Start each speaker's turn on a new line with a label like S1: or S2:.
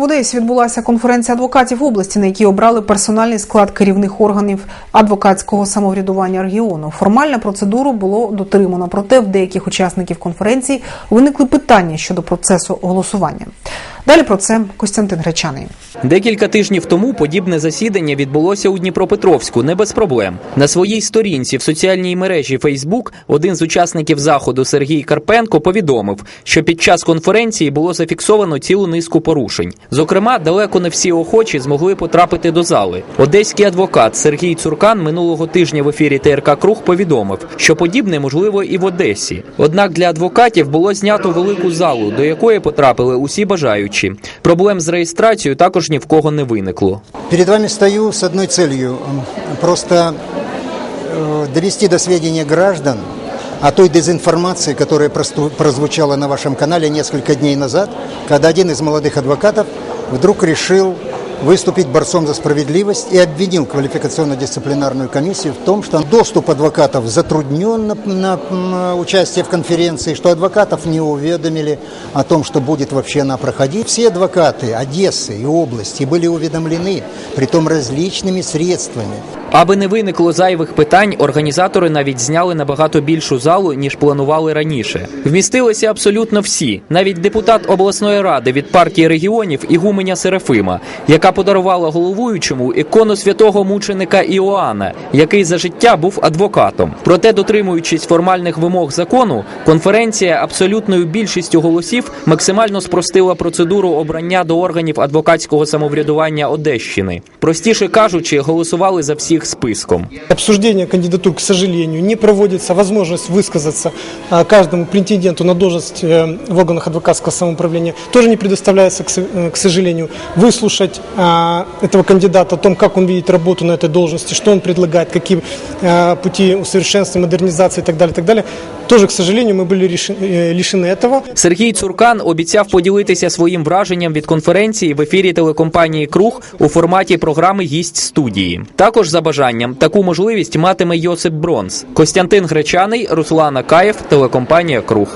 S1: В Одесі відбулася конференція адвокатів області, на якій обрали персональний склад керівних органів адвокатського самоврядування регіону. Формальна процедуру було дотримано, проте в деяких учасників конференції виникли питання щодо процесу голосування. Далі про це Костянтин Гречаний.
S2: Декілька тижнів тому подібне засідання відбулося у Дніпропетровську не без проблем. На своїй сторінці в соціальній мережі Facebook один з учасників заходу Сергій Карпенко повідомив, що під час конференції було зафіксовано цілу низку порушень. Зокрема, далеко не всі охочі змогли потрапити до зали. Одеський адвокат Сергій Цуркан минулого тижня в ефірі ТРК Круг повідомив, що подібне можливо і в Одесі. Однак для адвокатів було знято велику залу, до якої потрапили усі бажаючі. Проблем з реєстрацією також ні в кого не виникло.
S3: Перед вами стою з однією целью. Просто э, довести до сведения граждан о той дезинформации, которая прозвучала на вашем канале несколько дней назад, когда один из молодых адвокатов вдруг решил выступить борцом за справедливость и обвинил квалификационно-дисциплинарную комиссию в том, что доступ адвокатов затруднен на, на, м, участие в конференции, что адвокатов не уведомили о том, что будет вообще она проходить. Все адвокаты Одессы и области были уведомлены, притом различными средствами.
S2: Аби не виникло зайвих питань, організатори навіть зняли набагато більшу залу, ніж планували раніше. Вмістилися абсолютно всі, навіть депутат обласної ради від партії регіонів Ігуменя Серафима, яка подарувала головуючому ікону святого мученика Іоанна, який за життя був адвокатом. Проте, дотримуючись формальних вимог закону, конференція абсолютною більшістю голосів максимально спростила процедуру обрання до органів адвокатського самоврядування Одещини. Простіше кажучи, голосували за всіх списком.
S4: Обсуждение кандидатур, к сожалению, не проводится. Возможность высказаться а, каждому претенденту на должность э, в органах адвокатского самоуправления тоже не предоставляется, к со- э, к сожалению. Выслушать а, этого кандидата о том, как он видит работу на этой должности, что он предлагает, какие а, пути усовершенствования, модернизации и так далее, и так далее. Тоже, к сожалению, мы были реши- э, лишены этого.
S2: Сергій Цуркан обіцяв поділитися своїм враженням від конференції в ефірі телекомпанії Круг у форматі програми Гість студії. Також за бажанням таку можливість матиме Йосип Бронс, Костянтин Гречаний, Руслан Акаєв, телекомпанія Круг.